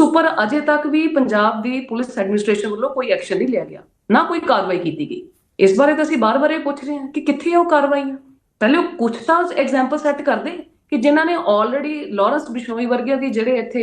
ਉੱਪਰ ਅਜੇ ਤੱਕ ਵੀ ਪੰਜਾਬ ਦੀ ਪੁਲਿਸ ਐਡਮਿਨਿਸਟ੍ਰੇਸ਼ਨ ਵੱਲੋਂ ਕੋਈ ਐਕਸ਼ਨ ਨਹੀਂ ਲਿਆ ਗਿਆ। ਨਾ ਕੋਈ ਕਾਰਵਾਈ ਕੀਤੀ ਗਈ। ਇਸ ਬਾਰੇ ਤਾਂ ਅਸੀਂ ਬਾਰ-ਬਾਰ ਇਹ ਪੁੱਛ ਰਹੇ ਹਾਂ ਕਿ ਕਿੱਥੇ ਉਹ ਕਾਰਵਾਈਆਂ ਪਹਿਲੇ ਕੁਝ ਤਾਂ ਐਗਜ਼ਾਮਪਲ ਸੈੱਟ ਕਰਦੇ ਕਿ ਜਿਨ੍ਹਾਂ ਨੇ ਆਲਰੇਡੀ ਲਾਰੈਂਸ ਬਿਸ਼ਨੋਈ ਵਰਗਿਆਂ ਦੀ ਜਿਹੜੇ ਇੱਥੇ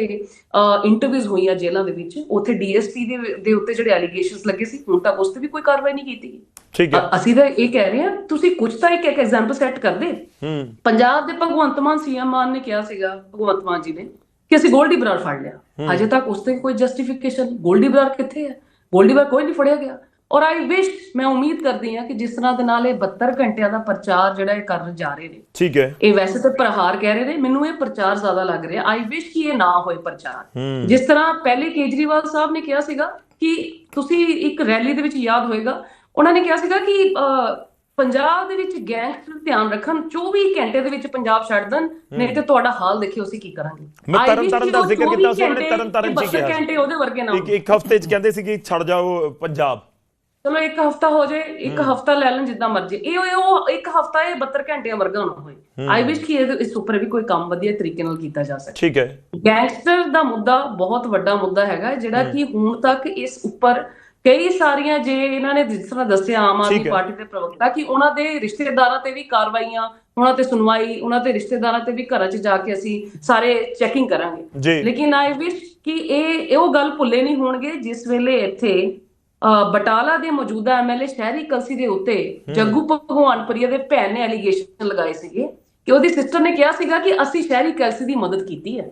ਇੰਟਰਵਿਊਜ਼ ਹੋਈਆਂ ਜੇਲ੍ਹਾਂ ਦੇ ਵਿੱਚ ਉੱਥੇ ਡੀਐਸਪੀ ਦੇ ਦੇ ਉੱਤੇ ਜਿਹੜੇ ਐਲੀਗੇਸ਼ਨਸ ਲੱਗੇ ਸੀ ਹੁਣ ਤੱਕ ਉਸ ਤੇ ਵੀ ਕੋਈ ਕਾਰਵਾਈ ਨਹੀਂ ਕੀਤੀ ਗਈ। ਠੀਕ ਹੈ। ਅਸੀਂ ਤਾਂ ਇਹ ਕਹਿ ਰਹੇ ਹਾਂ ਤੁਸੀਂ ਕੁਝ ਤਾਂ ਇੱਕ ਇੱਕ ਐਗਜ਼ਾਮਪਲ ਸੈੱਟ ਕਰਦੇ। ਹੂੰ। ਪੰਜਾਬ ਦੇ ਭਗਵੰਤ ਮਾਨ ਸੀਐਮ ਮਾਨ ਨੇ ਕਿਹਾ ਸੀਗਾ ਭਗਵੰਤ ਮਾਨ ਜੀ ਨੇ ਕਿ ਅਸੀਂ ਗੋਲਡੀ ਬਰਾੜ ਫੜ ਲਿਆ। ਅਜੇ ਤੱਕ ਉਸ ਤੇ ਕੋਈ ਜਸਟੀਫਿਕੇਸ਼ਨ ਗੋਲਡੀ ਬਰਾੜ ਕਿੱਥੇ ਹੈ ਗੋਲਡੀ ਬਰਾੜ ਕੋਈ ਨਹੀਂ ਫੜਿਆ ਗਿਆ। ਔਰ ਆਈ ਵਿਸ਼ ਮੈਂ ਉਮੀਦ ਕਰਦੀ ਹਾਂ ਕਿ ਜਿਸ ਤਰ੍ਹਾਂ ਦੇ ਨਾਲ ਇਹ 72 ਘੰਟਿਆਂ ਦਾ ਪ੍ਰਚਾਰ ਜਿਹੜਾ ਇਹ ਕਰਨ ਜਾ ਰਹੇ ਨੇ। ਠੀਕ ਹੈ। ਇਹ ਵੈਸੇ ਤਾਂ ਪ੍ਰਹਾਰ ਕਹਿ ਰਹੇ ਨੇ ਮੈਨੂੰ ਇਹ ਪ੍ਰਚਾਰ ਜ਼ਿਆਦਾ ਲੱਗ ਰਿਹਾ। ਆਈ ਵਿਸ਼ ਕਿ ਇਹ ਨਾ ਹੋਏ ਪ੍ਰਚਾਰ। ਜਿਸ ਤਰ੍ਹਾਂ ਪਹਿਲੇ ਕੇਜਰੀਵਾਲ ਸਾਹਿਬ ਨੇ ਕਿਹਾ ਸੀਗਾ ਕਿ ਤੁਸੀਂ ਇੱਕ ਰੈਲੀ ਦੇ ਵਿੱਚ ਯਾਦ ਹੋਏਗਾ ਉਹਨਾਂ ਨੇ ਕਿਹਾ ਸੀਗਾ ਕਿ ਪੰਜਾਬ ਦੇ ਵਿੱਚ ਗੈਂਗਸਟਰ ਧਿਆਨ ਰੱਖਣ 24 ਘੰਟੇ ਦੇ ਵਿੱਚ ਪੰਜਾਬ ਛੱਡ ਦੇਣ ਨਹੀਂ ਤੇ ਤੁਹਾਡਾ ਹਾਲ ਦੇਖਿਓ ਅਸੀਂ ਕੀ ਕਰਾਂਗੇ? ਮੈਂ ਤਰਨ ਤਾਰਨ ਦਾ ਜ਼ਿਕਰ 24 ਕੀਤਾ ਸੀ, ਉਹਨਾਂ ਤਰਨ ਤਾਰਨ ਚ ਕਿਹਾ 72 ਘੰਟੇ ਉਹਦੇ ਵਰਗੇ ਨਾ ਇੱਕ ਹੋਣ। ਇੱਕ ਹਫ਼ਤੇ ਚ ਕਹਿੰਦੇ ਸੀ ਕਿ ਛੱਡ ਜਾਓ ਪੰਜਾਬ। ਚਲੋ ਇੱਕ ਹਫਤਾ ਹੋ ਜਾਏ ਇੱਕ ਹਫਤਾ ਲੈ ਲੈਣ ਜਿੱਦਾਂ ਮਰਜ਼ੀ। ਇਹ ਉਹ- ਇੱਕ ਹਫਤਾ ਇਹ 72 ਘੰਟਿਆਂ ਵਰਗਾ ਨਾ ਹੋਏ। ਆਈ ਵਿਸ਼ ਕਿ ਇਸ ਉੱਪਰ ਵੀ ਕੋਈ ਕੰਮ ਵਧੀਆ ਤਰੀਕੇ ਨਾਲ ਕੀਤਾ ਜਾ ਸਕੇ। ਠੀਕ ਹੈ। ਗੈਂਗਸਟਰ ਦਾ ਮੁੱਦਾ ਬਹੁਤ ਵੱਡਾ ਮੁੱਦਾ ਹੈਗਾ ਜਿਹੜਾ ਕਿ ਹੁਣ ਤੱਕ ਇਸ ਉੱਪਰ ਕਈ ਸਾਰੀਆਂ ਜੇ ਇਹਨਾਂ ਨੇ ਜਿਸ ਤਰ੍ਹਾਂ ਦੱਸਿਆ ਆਮ ਆਦਮੀ। ਪਾਰਟੀ ਦੇ ਪ੍ਰਵਕਤਾ ਕਿ ਉਹਨਾਂ ਦੇ ਰਿਸ਼ਤੇਦਾਰਾਂ ਤੇ ਵੀ ਕਾਰਵਾਈਆਂ ਉਹਨਾਂ ਤੇ ਸੁਣਵਾਈ ਉਹਨਾਂ ਦੇ ਰਿਸ਼ਤੇਦਾਰਾਂ ਤੇ ਵੀ ਘਰਾਂ 'ਚ ਜਾ ਕੇ ਅਸੀਂ ਸਾਰੇ ਚੈਕਿੰਗ ਕਰਾਂਗੇ। ਲੇਕਿਨ ਆਈ ਵਿਸ਼ ਕਿ ਇਹ ਇਹ ਉਹ ਗੱਲ ਭੁੱਲੇ ਨਹੀਂ ਹੋਣਗੇ ਜਿਸ ਵੇਲੇ ਇੱਥੇ ਬਟਾਲਾ ਦੇ ਮੌਜੂਦਾ ਐਮਐਲਏ ਸ਼ਹਿਰੀ ਕਲਸੀ ਦੇ ਉੱਤੇ ਜੱਗੂ ਭਗਵਾਨਪੁਰੀਆ ਦੇ ਭੈਣ ਨੇ ਐਲੀਗੇਸ਼ਨ ਲਗਾਏ ਸੀਗੇ ਕਿ ਉਹਦੀ ਸਿਸਟਰ ਨੇ ਕਿਹਾ ਸੀਗਾ ਕਿ ਅਸੀਂ ਸ਼ਹਿਰੀ ਕਲਸੀ ਦੀ ਮਦਦ ਕੀਤੀ ਹੈ।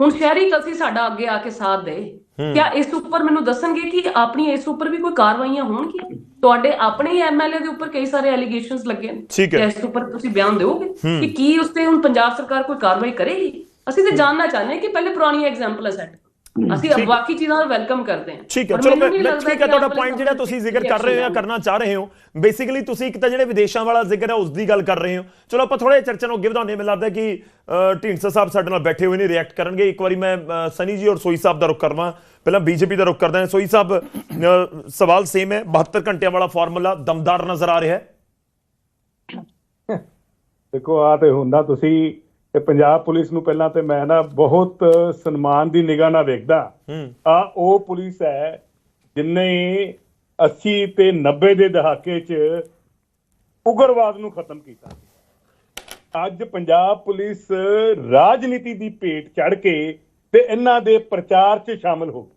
ਹੁਣ ਸ਼ਹਿਰੀ ਕਲਸੀ ਸਾਡਾ ਅੱਗੇ ਆ ਕੇ ਸਾਥ ਦੇ। ਕਿਆ ਇਸ ਉੱਪਰ ਮੈਨੂੰ ਦੱਸਣਗੇ ਕਿ ਆਪਣੀ ਇਸ ਉੱਪਰ ਵੀ ਕੋਈ ਕਾਰਵਾਈਆਂ ਹੋਣਗੀਆਂ? ਤੁਹਾਡੇ ਆਪਣੇ ਹੀ ਐਮਐਲਏ ਦੇ ਉੱਪਰ ਕਈ ਸਾਰੇ ਐਲੀਗੇਸ਼ਨਸ ਲੱਗੇ ਨੇ। ਹੈ। ਇਸ ਉੱਪਰ ਤੁਸੀਂ ਬਿਆਨ ਦਿਓਗੇ? ਕਿ ਕੀ ਉਸ ਤੇ ਹੁਣ ਪੰਜਾਬ ਸਰਕਾਰ ਕੋਈ ਕਾਰਵਾਈ ਕਰੇਗੀ? ਅਸੀਂ ਤਾਂ ਜਾਣਨਾ ਚਾਹੁੰਦੇ ਹਾਂ ਕਿ ਪਹਿਲੇ ਪੁਰਾਣੀਆਂ ਐਗਜ਼ਾਮਪਲ ਸੈੱਟ ਅਸੀਂ ਅਬ ਬਾਕੀ ਚੀਜ਼ਾਂ ਦਾ ਵੈਲਕਮ ਕਰਦੇ ਹਾਂ। ਠੀਕ ਹੈ। ਪਰ ਚਲੋ ਠੀਕ ਹੈ ਕਿ ਤੁਹਾਡਾ ਪੁਆਇੰਟ ਜਿਹੜਾ ਤੁਸੀਂ ਜ਼ਿਕਰ ਕਰ ਰਹੇ ਹੋ ਜਾਂ ਕਰਨਾ ਚਾਹ ਰਹੇ ਹੋ ਬੇਸਿਕਲੀ ਤੁਸੀਂ ਇੱਕ ਤਾਂ ਜਿਹੜੇ ਵਿਦੇਸ਼ਾਂ ਵਾਲਾ ਜ਼ਿਕਰ ਹੈ ਉਸ ਦੀ ਗੱਲ ਕਰ ਰਹੇ ਹੋ। ਚਲੋ ਆਪਾਂ ਥੋੜਾ ਜਿਹਾ ਚਰਚਾ ਨੂੰ ਅੱਗੇ ਵਧਾਉਂਦੇ ਹਾਂ। ਮੈਨੂੰ ਲੱਗਦਾ ਕਿ ਢੀਂਡਸਾ ਸਾਹਿਬ ਸਾਡੇ ਨਾਲ ਬੈਠੇ ਹੋਏ ਨੇ ਰਿਐਕਟ ਕਰਨਗੇ। ਇੱਕ ਵਾਰੀ ਮੈਂ ਸਨੀ ਜੀ ਔਰ ਸੋਈ ਸਾਹਿਬ ਦਾ ਰੁਖ ਕਰਵਾਂ। ਪਹਿਲਾਂ ਬੀਜੇਪੀ ਦਾ ਰੁਖ ਕਰਦਾ ਹਾਂ। ਸੋਈ ਸਾਹਿਬ ਸਵਾਲ ਸੇਮ ਹੈ। 72 ਘੰਟਿਆਂ ਵਾਲਾ ਫਾਰਮੂਲਾ ਦਮਦਾਰ ਨਜ਼ਰ ਆ ਰਿਹਾ ਹੈ। ਦੇਖੋ ਆ ਤੇ ਹੁੰਦਾ ਤੁਸੀਂ ਤੇ ਪੰਜਾਬ ਪੁਲਿਸ ਨੂੰ ਪਹਿਲਾਂ ਤੇ ਮੈਂ ਨਾ ਬਹੁਤ ਸਨਮਾਨ ਦੀ ਨਿਗਾਹ ਨਾਲ ਵੇਖਦਾ। ਹੂੰ। ਆ ਉਹ ਪੁਲਿਸ ਹੈ ਜਿਨੇ 80 ਤੇ 90 ਦੇ ਦਹਾਕੇ 'ਚ ਉਗਰਵਾਦ ਨੂੰ ਖਤਮ ਕੀਤਾ ਅੱਜ ਪੰਜਾਬ ਪੁਲਿਸ ਰਾਜਨੀਤੀ ਦੀ ਭੇਟ ਚੜ ਕੇ ਤੇ ਇਹਨਾਂ ਦੇ ਪ੍ਰਚਾਰ 'ਚ ਸ਼ਾਮਲ ਹੋ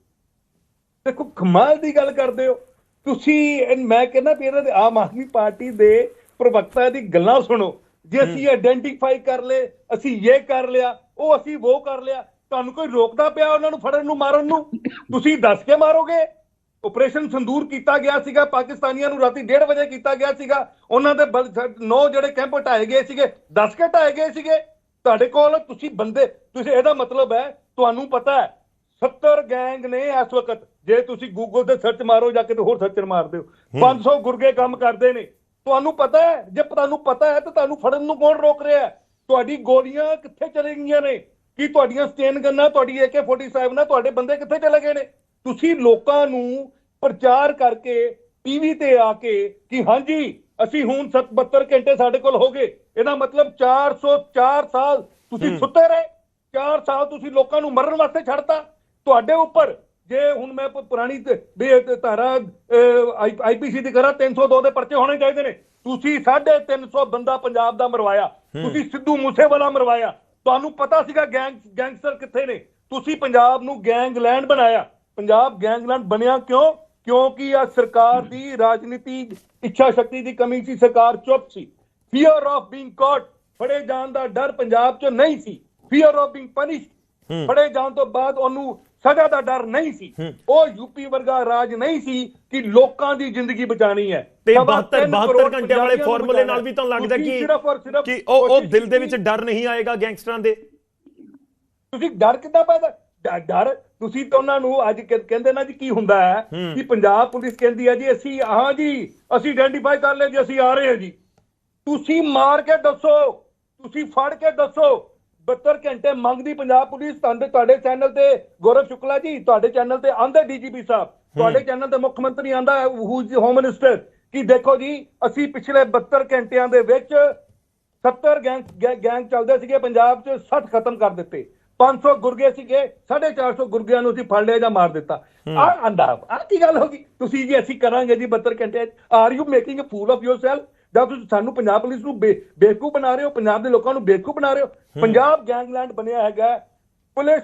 ਦੇਖੋ ਕਮਾਲ ਦੀ ਗੱਲ ਕਰਦੇ ਹੋ। ਤੁਸੀਂ ਮੈਂ ਕਹਿੰਦਾ ਵੀ ਇਹਨਾਂ ਦੇ ਆਮ ਆਦਮੀ ਪਾਰਟੀ ਦੇ ਪ੍ਰਵਕਤਾ ਦੀ ਗੱਲਾਂ ਸੁਣੋ। ਜੇ ਅਸੀਂ ਆਇਡੈਂਟੀਫਾਈ ਕਰ ਲਏ ਅਸੀਂ ਇਹ ਕਰ ਲਿਆ ਉਹ ਅਸੀਂ ਉਹ ਕਰ ਲਿਆ ਤੁਹਾਨੂੰ ਕੋਈ ਰੋਕਦਾ ਪਿਆ ਉਹਨਾਂ ਨੂੰ ਫੜਨ ਨੂੰ ਮਾਰਨ ਨੂੰ? ਤੁਸੀਂ ਦੱਸ ਕੇ ਮਾਰੋਗੇ? ਆਪਰੇਸ਼ਨ ਸੰਦੂਰ ਕੀਤਾ ਗਿਆ ਸੀਗਾ ਪਾਕਿਸਤਾਨੀਆਂ ਨੂੰ ਰਾਤੀ 1:30 ਵਜੇ ਕੀਤਾ ਗਿਆ ਸੀਗਾ। ਉਹਨਾਂ ਦੇ ਨੌ ਜਿਹੜੇ ਕੈਂਪ ਢਾਏ ਗਏ ਸੀਗੇ ਦੱਸ ਕੇ ਢਾਏ ਗਏ ਸੀਗੇ। ਤੁਹਾਡੇ ਕੋਲ ਤੁਸੀਂ ਬੰਦੇ ਤੁਸੀਂ ਇਹਦਾ ਮਤਲਬ ਹੈ ਤੁਹਾਨੂੰ ਪਤਾ ਹੈ 70 ਗੈਂਗ ਨੇ ਇਸ ਵਕਤ ਜੇ ਤੁਸੀਂ ਗੂਗਲ ਤੇ ਸਰਚ ਮਾਰੋ ਜਾ ਕੇ ਤੇ ਹੋਰ ਸਰਚ ਮਾਰਦੇ ਹੋ 500 ਗੁਰਗੇ ਕੰਮ ਕਰਦੇ ਨੇ। ਤੁਹਾਨੂੰ ਪਤਾ ਹੈ ਜੇ ਤੁਹਾਨੂੰ ਪਤਾ ਹੈ ਤਾਂ ਤੁਹਾਨੂੰ ਫੜਨ ਨੂੰ ਕੌਣ ਰੋਕ ਰਿਹਾ ਹੈ? ਤੁਹਾਡੀ ਗੋਲੀਆਂ ਕਿੱਥੇ ਚਲੇ ਗਈਆਂ ਨੇ? ਕੀ ਤੁਹਾਡੀਆਂ ਸਟੇਨ ਗੰਨਾਂ ਤੁਹਾਡੀ AK47 ਨਾਲ ਤੁਹਾਡੇ ਬੰਦੇ ਕਿੱਥੇ ਚਲੇ ਗਏ ਨੇ? ਤੁਸੀਂ ਲੋਕਾਂ ਨੂੰ ਪ੍ਰਚਾਰ ਕਰਕੇ ਟੀਵੀ ਤੇ ਆ ਕੇ ਕਿ ਹਾਂਜੀ ਅਸੀਂ ਹੁਣ 72 ਘੰਟੇ ਸਾਡੇ ਕੋਲ ਹੋ ਗਏ। ਇਹਦਾ ਮਤਲਬ 404 ਸਾਲ ਤੁਸੀਂ ਸੁੱਤੇ ਰਹੇ। 4 ਸਾਲ ਤੁਸੀਂ ਲੋਕਾਂ ਨੂੰ ਮਰਨ ਵਾਸਤੇ ਛੱਡਤਾ। ਤੁਹਾਡੇ ਉੱਪਰ ਜੇ ਹੁਣ ਮੈਂ ਪੁਰਾਣੀ ਵੀ ਧਾਰਾ ਆਈਪੀਸੀ ਦੀ ਕਰਾ 302 ਦੇ ਪਰਚੇ ਹੋਣੇ ਚਾਹੀਦੇ ਨੇ। ਤੁਸੀਂ 350 ਬੰਦਾ ਪੰਜਾਬ ਦਾ ਮਰਵਾਇਆ। ਤੁਸੀਂ ਸਿੱਧੂ ਮੂਸੇਵਾਲਾ ਮਰਵਾਇਆ। ਤੁਹਾਨੂੰ ਪਤਾ ਸੀਗਾ ਗੈਂਗ ਗੈਂਗਸਟਰ ਕਿੱਥੇ ਨੇ। ਤੁਸੀਂ ਪੰਜਾਬ ਨੂੰ ਗੈਂਗਲੈਂਡ ਬਣਾਇਆ। ਪੰਜਾਬ ਗੈਂਗਲੈਂਡ ਬਣਿਆ ਕਿਉਂ? ਕਿਉਂਕਿ ਆ ਸਰਕਾਰ ਦੀ ਰਾਜਨੀਤੀ ਇੱਛਾ ਸ਼ਕਤੀ ਦੀ ਕਮੀ ਸੀ ਸਰਕਾਰ ਚੁੱਪ ਸੀ। ਫੀਅਰ ਆਫ ਬੀਇੰਗ ਕਾਟ ਫੜੇ ਜਾਣ ਦਾ ਡਰ ਪੰਜਾਬ 'ਚ ਨਹੀਂ ਸੀ। ਫੀਅਰ ਆਫ ਬੀਇੰਗ ਪਨਿਸ਼ਡ ਫੜੇ ਜਾਣ ਤੋਂ ਬਾਅਦ ਉਹਨੂੰ ਸਜ਼ਾ ਦਾ ਡਰ ਨਹੀਂ ਸੀ। ਉਹ ਯੂਪੀ ਵਰਗਾ ਰਾਜ ਨਹੀਂ ਸੀ ਕਿ ਲੋਕਾਂ ਦੀ ਜ਼ਿੰਦਗੀ ਬਚਾਣੀ ਹੈ। ਤੇ ਸਵਾ 72 ਤਿੰਨ 72 ਕਰੋੜ ਘੰਟਿਆਂ ਵਾਲੇ ਫਾਰਮੂਲੇ ਨਾਲ। ਵੀ ਤੁਹਾਨੂੰ ਲੱਗਦਾ ਕਿ ਕਿ ਉਹ ਉਹ ਦਿਲ ਦੇ ਵਿੱਚ। ਡਰ ਨਹੀਂ ਆਏਗਾ ਗੈਂਗਸਟਰਾਂ ਦੇ। ਤੁਸੀਂ ਡਰ ਕਿੱਦਾਂ ਪੈਦਾ ਡਰ ਤੁਸੀਂ ਤਾਂ ਉਹਨਾਂ ਨੂੰ ਅੱਜ ਕਹਿ- ਕਹਿੰਦੇ ਨਾ ਜੀ ਕੀ ਹੁੰਦਾ ਹੈ ਹੂੰ। ਕਿ ਪੰਜਾਬ ਪੁਲਿਸ ਕਹਿੰਦੀ ਹੈ ਜੀ ਅਸੀਂ ਹਾਂ ਜੀ ਅਸੀਂ ਆਇਡੈਂਟੀਫਾਈ ਕਰ ਲਿਆ ਜੀ ਅਸੀਂ ਆ ਰਹੇ ਹਾਂ ਜੀ। ਤੁਸੀਂ ਮਾਰ ਕੇ ਦੱਸੋ। ਤੁਸੀਂ ਫੜ ਕੇ ਦੱਸੋ। 72 ਘੰਟੇ ਮੰਗਦੀ ਪੰਜਾਬ ਪੁਲਿਸ। ਤੁਹਾਡੇ ਤੁਹਾਡੇ ਚੈਨਲ ਤੇ ਗੌਰਵ ਸ਼ੁਕਲਾ ਜੀ ਤੁਹਾਡੇ ਚੈਨਲ ਤੇ ਆਂਦੇ ਡੀਜੀਪੀ ਸਾਹਿਬ। ਤੁਹਾਡੇ ਚੈਨਲ ਤੇ ਮੁੱਖ ਮੰਤਰੀ ਆਂਦਾ ਹੂ ਹੋਮ ਮਿਨਿਸਟਰ ਕਿ ਦੇਖੋ ਜੀ ਅਸੀਂ ਪਿਛਲੇ 72 ਘੰਟਿਆਂ ਦੇ ਵਿੱਚ 70 ਗੈਂਗ ਗੈਂਗ ਚੱਲਦੇ ਸੀਗੇ ਪੰਜਾਬ 'ਚ 60 ਖਤਮ ਕਰ ਦਿੱਤੇ। 500 ਗੁਰਗੇ ਸੀਗੇ 450 ਗੁਰਗਿਆਂ ਨੂੰ ਅਸੀਂ ਫੜ ਲਿਆ ਜਾਂ ਮਾਰ ਦਿੱਤਾ। ਆ ਆਂਦਾ ਆ ਕੀ ਗੱਲ ਹੋ ਗਈ? ਤੁਸੀਂ ਜੀ ਅਸੀਂ ਕਰਾਂਗੇ ਜੀ 72 ਘੰਟੇ। Are you making a fool of yourself ਜਦ ਤੁਸੀਂ ਸਾਨੂੰ ਪੰਜਾਬ ਪੁਲਿਸ ਨੂੰ ਬੇਵਕੂਫ ਬਣਾ ਰਹੇ ਹੋ ਪੰਜਾਬ ਦੇ ਲੋਕਾਂ ਨੂੰ ਬੇਵਕੂਫ ਬਣਾ ਰਹੇ ਹੋ? ਪੰਜਾਬ ਗੈਂਗਲੈਂਡ ਬਣਿਆ ਹੈਗਾ ਪੁਲਿਸ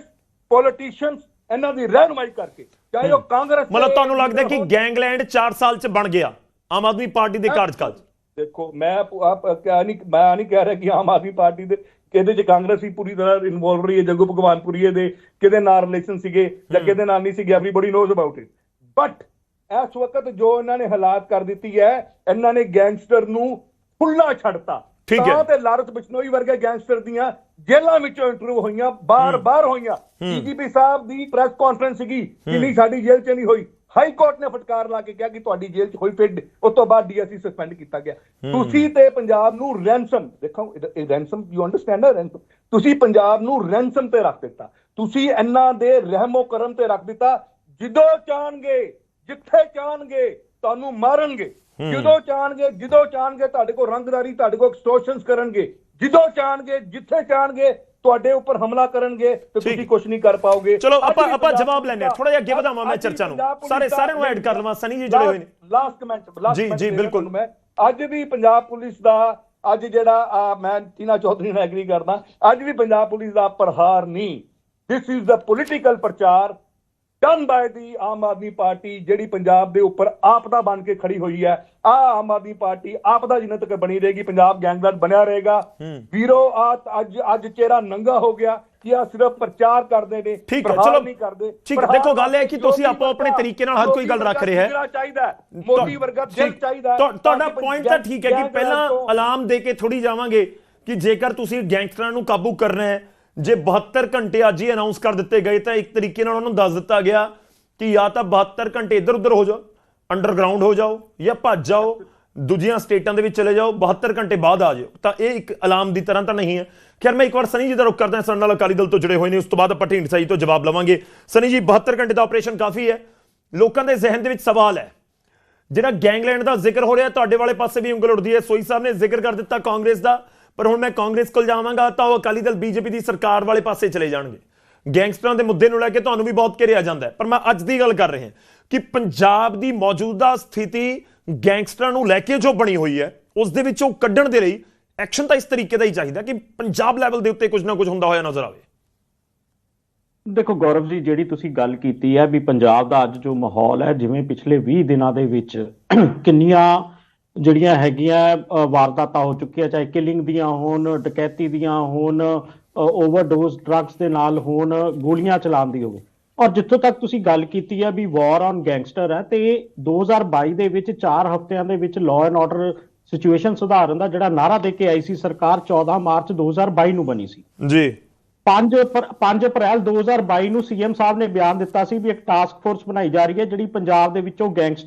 ਪੋਲੀਟੀਸ਼ੀਅਨਸ ਇਹਨਾਂ ਦੀ ਰਹਿਨੁਮਾਈ ਕਰਕੇ ਚਾਹੇ ਉਹ ਕਾਂਗਰਸ ਮਤਲਬ ਤੁਹਾਨੂੰ ਲੱਗਦਾ ਕਿ। ਗੈਂਗਲੈਂਡ 4 ਸਾਲ ਚ ਬਣ ਗਿਆ? ਆਮ ਆਦਮੀ ਪਾਰਟੀ ਦੇ ਕਾਰਜਕਾਲ 'ਚ? ਦੇਖੋ ਮੈਂ ਆਪ ਕਿਆ ਨਹੀਂ ਮੈਂ ਨਹੀਂ ਕਹਿ ਰਿਹਾ ਕਿ ਆਮ ਆਦਮੀ ਪਾਰਟੀ ਦੇ ਕਿਹਦੇ ਚ ਕਾਂਗਰਸ ਹੀ ਪੂਰੀ ਤਰ੍ਹਾਂ ਇਨਵੋਲਵ ਰਹੀ ਹੈ ਜੱਗੂ ਭਗਵਾਨਪੁਰੀਏ ਦੇ ਕਿਹਦੇ ਨਾਲ ਰਿਲੇਸ਼ਨ ਸੀਗੇ ਜਾਂ ਕਿਹਦੇ ਨਾਲ ਨਹੀਂ ਸੀਗੇ everybody knows about it but ਇਸ ਵਕਤ ਜੋ ਇਹਨਾਂ ਨੇ ਹਾਲਾਤ ਕਰ ਦਿੱਤੀ ਹੈ ਇਹਨਾਂ ਨੇ ਗੈਂਗਸਟਰ ਨੂੰ ਖੁੱਲਾ ਛੱਡਤਾ। ਠੀਕ ਹੈ। ਤਾਂ ਤੇ ਲਾਰੈਂਸ ਬਿਸ਼ਨੋਈ ਵਰਗੇ ਗੈਂਗਸਟਰ ਦੀਆਂ ਜੇਲ੍ਹਾਂ ਵਿੱਚੋਂ ਇੰਟਰਵਿਊ ਹੋਈਆਂ ਬਾਰ-ਬਾਰ ਹੋਈਆਂ। ਡੀਜੀਪੀ ਸਾਹਿਬ ਦੀ ਪ੍ਰੈਸ ਕਾਨਫਰੰਸ ਸੀਗੀ ਕਿ ਨਹੀਂ ਸਾਡੀ ਜੇਲ੍ਹ 'ਚ ਨਹੀਂ ਹੋਈ। ਹਾਈ ਕੋਰਟ ਨੇ ਫਟਕਾਰ ਲਾ ਕੇ ਕਿਹਾ ਕਿ ਤੁਹਾਡੀ ਜੇਲ੍ਹ 'ਚ ਹੋਈ ਫਿਰ ਉਸ ਤੋਂ ਬਾਅਦ ਡੀਐਸਸੀ ਸਸਪੈਂਡ ਕੀਤਾ ਗਿਆ। ਤੁਸੀਂ ਤੇ ਪੰਜਾਬ ਨੂੰ ਰੈਂਸਮ ਦੇਖੋ ਇਹ ਰੈਂਸਮ ਯੂ ਅੰਡਰਸਟੈਂਡ ਰੈਂਸਮ? ਤੁਸੀਂ ਪੰਜਾਬ ਨੂੰ ਰੈਂਸਮ ਤੇ ਰੱਖ ਦਿੱਤਾ। ਤੁਸੀਂ ਇਹਨਾਂ ਦੇ ਰਹਿਮੋ ਕਰਮ ਤੇ ਰੱਖ ਦਿੱਤਾ। ਜਦੋਂ ਚਾਹਣਗੇ ਜਿੱਥੇ ਚਾਹਣਗੇ ਤੁਹਾਨੂੰ ਮਾਰਨਗੇ ਜਦੋਂ ਚਾਹਣਗੇ ਜਦੋਂ ਚਾਹਣਗੇ ਤੁਹਾਡੇ ਕੋਲ ਰੰਗਦਾਰੀ ਤੁਹਾਡੇ ਕੋਲ ਐਕਸਟੋਰਸ਼ਨਸ ਕਰਨਗੇ ਜਦੋਂ ਚਾਹਣਗੇ ਜਿੱਥੇ ਚਾਹਣਗੇ ਤੁਹਾਡੇ ਉੱਪਰ ਹਮਲਾ ਕਰਨਗੇ ਤੇ। ਤੁਸੀਂ ਕੁਝ ਨਹੀਂ ਕਰ ਪਾਓਗੇ ਚਲੋ, ਆਪਾਂ- ਆਪਾਂ ਜਵਾਬ ਲੈਂਦੇ ਹਾਂ। ਥੋੜ੍ਹਾ ਜਿਹਾ ਅੱਗੇ ਵਧਾਵਾਂ ਮੈਂ ਚਰਚਾ ਨੂੰ। ਸਾਰੇ- ਸਾਰਿਆਂ ਨੂੰ add ਕਰ ਲਵਾਂ। ਸਨੀ ਜੀ ਜੁੜੇ ਹੋਏ ਨੇ। ਲਾਸਟ ਕਮੈਂਟ ਲਾਸਟ ਜੀ, ਜੀ, ਬਿਲਕੁਲ। ਮੈਂ ਅੱਜ ਵੀ ਪੰਜਾਬ ਪੁਲਿਸ ਦਾ ਅੱਜ ਜਿਹੜਾ ਮੈਂ ਟੀਨਾ ਚੌਧਰੀ ਨਾਲ ਐਗਰੀ ਕਰਦਾ ਅੱਜ ਵੀ ਪੰਜਾਬ ਪੁਲਿਸ ਦਾ ਪ੍ਰਹਾਰ ਨਹੀਂ ਥਿਸ ਇਜ਼ ਦਾ ਪੋਲੀਟੀਕਲ ਪ੍ਰਚਾਰ done by the Aam Aadmi Party ਜਿਹੜੀ ਪੰਜਾਬ ਦੇ ਉੱਪਰ ਆਪਦਾ ਬਣ ਕੇ ਖੜੀ ਹੋਈ ਹੈ ਆ ਆਮ ਆਦਮੀ ਪਾਰਟੀ ਆਪਦਾ ਜਿੰਨਾ ਤੱਕ ਬਣੀ ਰਹੇਗੀ ਪੰਜਾਬ ਗੈਂਗਲੈਂਡ ਬਣਿਆ ਰਹੇਗਾ ਵੀਰੋ ਆ ਅੱਜ ਅੱਜ ਚਿਹਰਾ ਨੰਗਾ ਹੋ ਗਿਆ ਕਿ ਆ ਸਿਰਫ ਪ੍ਰਚਾਰ ਕਰਦੇ ਨੇ ਠੀਕ ਹੈ, ਪ੍ਰਹਾਰ ਚਲੋ। ਨਹੀਂ ਕਰਦੇ ਠੀਕ ਦੇਖੋ, ਗੱਲ ਇਹ ਹੈ ਕਿ ਤੁਸੀਂ ਆਪੋ ਆਪਣੇ ਤਰੀਕੇ ਨਾਲ ਹਰ ਕੋਈ ਗੱਲ ਰੱਖ ਰਿਹਾ ਹੈ। ਜਿਹੜਾ ਚਾਹੀਦਾ ਮੋਦੀ ਵਰਗਾ ਦਿਲ। ਚਾਹੀਦਾ ਤੁਹਾਡਾ ਪੁਆਇੰਟ ਤਾਂ ਠੀਕ ਹੈ ਕਿ ਪਹਿਲਾਂ ਅਲਾਰਮ ਦੇ ਕੇ ਥੋੜੀ ਜਾਵਾਂਗੇ ਕਿ ਜੇਕਰ ਤੁਸੀਂ ਗੈਂਗਸਟਰਾਂ ਨੂੰ ਕਾਬੂ ਕਰਨਾ ਹੈ ਜੇ 72 ਘੰਟੇ ਅੱਜ ਹੀ ਅਨਾਉਂਸ ਕਰ ਦਿੱਤੇ ਗਏ ਤਾਂ ਇੱਕ ਤਰੀਕੇ ਨਾਲ ਉਹਨਾਂ ਨੂੰ ਦੱਸ ਦਿੱਤਾ ਗਿਆ ਕਿ ਜਾਂ ਤਾਂ 72 ਘੰਟੇ ਇੱਧਰ ਉੱਧਰ ਹੋ ਜਾਓ ਅੰਡਰਗਰਾਉਂਡ ਹੋ ਜਾਓ ਜਾਂ ਭੱਜ ਜਾਓ, ਦੂਜੀਆਂ ਸਟੇਟਾਂ ਦੇ ਵਿੱਚ ਚਲੇ ਜਾਓ 72 ਘੰਟੇ ਬਾਅਦ ਆ ਜਾਓ ਤਾਂ ਇਹ ਇੱਕ ਅਲਾਮ ਦੀ ਤਰ੍ਹਾਂ ਤਾਂ ਨਹੀਂ ਹੈ। ਖੈਰ, ਮੈਂ ਇੱਕ ਵਾਰ ਸਨੀ ਜੀ ਦਾ ਰੁਕ ਕਰਦਾ ਸਾਡੇ ਨਾਲ ਅਕਾਲੀ ਦਲ ਤੋਂ ਜੁੜੇ ਹੋਏ ਨੇ, ਉਸ ਤੋਂ ਬਾਅਦ ਆਪਾਂ ਢੀਂਡਸਾ ਜੀ ਤੋਂ ਜਵਾਬ ਲਵਾਂਗੇ। ਸਨੀ ਜੀ 72 ਘੰਟੇ ਦਾ ਆਪਰੇਸ਼ਨ ਕਾਫੀ ਹੈ। ਲੋਕਾਂ ਦੇ ਜ਼ਿਹਨ ਦੇ ਵਿੱਚ ਸਵਾਲ ਹੈ। ਜਿਹੜਾ ਗੈਂਗਲੈਂਡ ਦਾ ਜ਼ਿਕਰ ਹੋ ਰਿਹਾ, ਤੁਹਾਡੇ ਵਾਲੇ ਪਾਸੇ ਵੀ ਉਂਗਲ ਉੱਠਦੀ ਹੈ। ਸੋਈ ਸਾਹਿਬ ਨੇ ਜ਼ਿਕਰ ਕਰ ਦਿੱਤਾ ਕਾਂਗਰਸ ਦਾ। ਪਰ ਹੁਣ ਮੈਂ ਕਾਂਗਰਸ ਕੋਲ ਜਾਵਾਂਗਾ ਤਾਂ ਉਹ ਅਕਾਲੀ ਦਲ ਬੀਜੇਪੀ ਦੀ ਸਰਕਾਰ ਵਾਲੇ ਪਾਸੇ ਚਲੇ ਜਾਣਗੇ। ਗੈਂਗਸਟਰਾਂ ਦੇ ਮੁੱਦੇ ਨੂੰ ਲੈ ਕੇ ਤੁਹਾਨੂੰ ਵੀ ਬਹੁਤ ਘੇਰਿਆ ਜਾਂਦਾ ਪਰ ਮੈਂ ਅੱਜ ਦੀ ਗੱਲ ਕਰ ਰਿਹਾ ਕਿ ਪੰਜਾਬ ਦੀ ਮੌਜੂਦਾ ਸਥਿਤੀ ਗੈਂਗਸਟਰਾਂ ਨੂੰ ਲੈ ਕੇ ਜੋ ਬਣੀ ਹੋਈ ਹੈ, ਉਸ ਦੇ ਵਿੱਚੋਂ ਕੱਢਣ ਦੇ ਲਈ ਐਕਸ਼ਨ ਤਾਂ ਇਸ ਤਰੀਕੇ ਦਾ ਹੀ ਚਾਹੀਦਾ ਕਿ ਪੰਜਾਬ ਲੈਵਲ ਦੇ ਉੱਤੇ ਕੁਝ ਨਾ ਕੁਝ ਹੁੰਦਾ ਹੋਇਆ ਨਜ਼ਰ ਆਵੇ। ਦੇਖੋ ਗੌਰਵ ਜੀ, ਜਿਹੜੀ ਤੁਸੀਂ ਗੱਲ ਕੀਤੀ ਹੈ ਵੀ ਪੰਜਾਬ ਦਾ ਅੱਜ ਜੋ ਮਾਹੌਲ ਹੈ, ਜਿਵੇਂ ਪਿਛਲੇ 20 ਦਿਨਾਂ ਦੇ ਵਿੱਚ ਕਿੰਨੀਆਂ ਜਿਹੜੀਆਂ ਹੈਗੀਆਂ ਵਾਰਦਾਤਾਂ ਹੋ ਚੁੱਕੀਆਂ ਚਾਹੇ ਕਿਲਿੰਗ ਦੀਆਂ ਹੋਣ ਡਕੈਤੀ ਦੀਆਂ ਹੋਣ ਓਵਰਡੋਜ਼ ਡਰੱਗਸ ਦੇ ਨਾਲ ਹੋਣ ਗੋਲੀਆਂ ਚਲਾਉਣ ਦੀ ਹੋਵੇ। ਔਰ ਜਿੱਥੋਂ ਤੱਕ ਤੁਸੀਂ ਗੱਲ ਕੀਤੀ ਹੈ ਵੀ ਵਾਰ ਔਨ ਗੈਂਗਸਟਰ ਹੈ ਤੇ 2022 ਦੇ ਵਿੱਚ 4 ਹਫ਼ਤਿਆਂ ਦੇ ਵਿੱਚ ਲਾਅ ਐਂਡ ਆਰਡਰ ਸਿਚੁਏਸ਼ਨ ਸੁਧਾਰਨ ਦਾ ਜਿਹੜਾ ਨਾਰਾ ਦੇ ਕੇ ਆਈ ਸੀ ਸਰਕਾਰ 14 ਮਾਰਚ 2022 ਨੂੰ ਬਣੀ ਸੀ। ਜੀ। 5 5 ਅਪ੍ਰੈਲ 2022 ਨੂੰ ਸੀਐਮ ਸਾਹਿਬ ਨੇ ਬਿਆਨ ਦਿੱਤਾ ਸੀ ਵੀ ਇੱਕ ਟਾਸਕ ਫੋਰਸ ਬਣਾਈ ਜਾ ਰਹੀ ਹੈ ਜਿਹੜੀ ਪੰਜਾਬ ਦੇ ਵਿੱਚੋਂ ਗੈਂਗਸਟਰ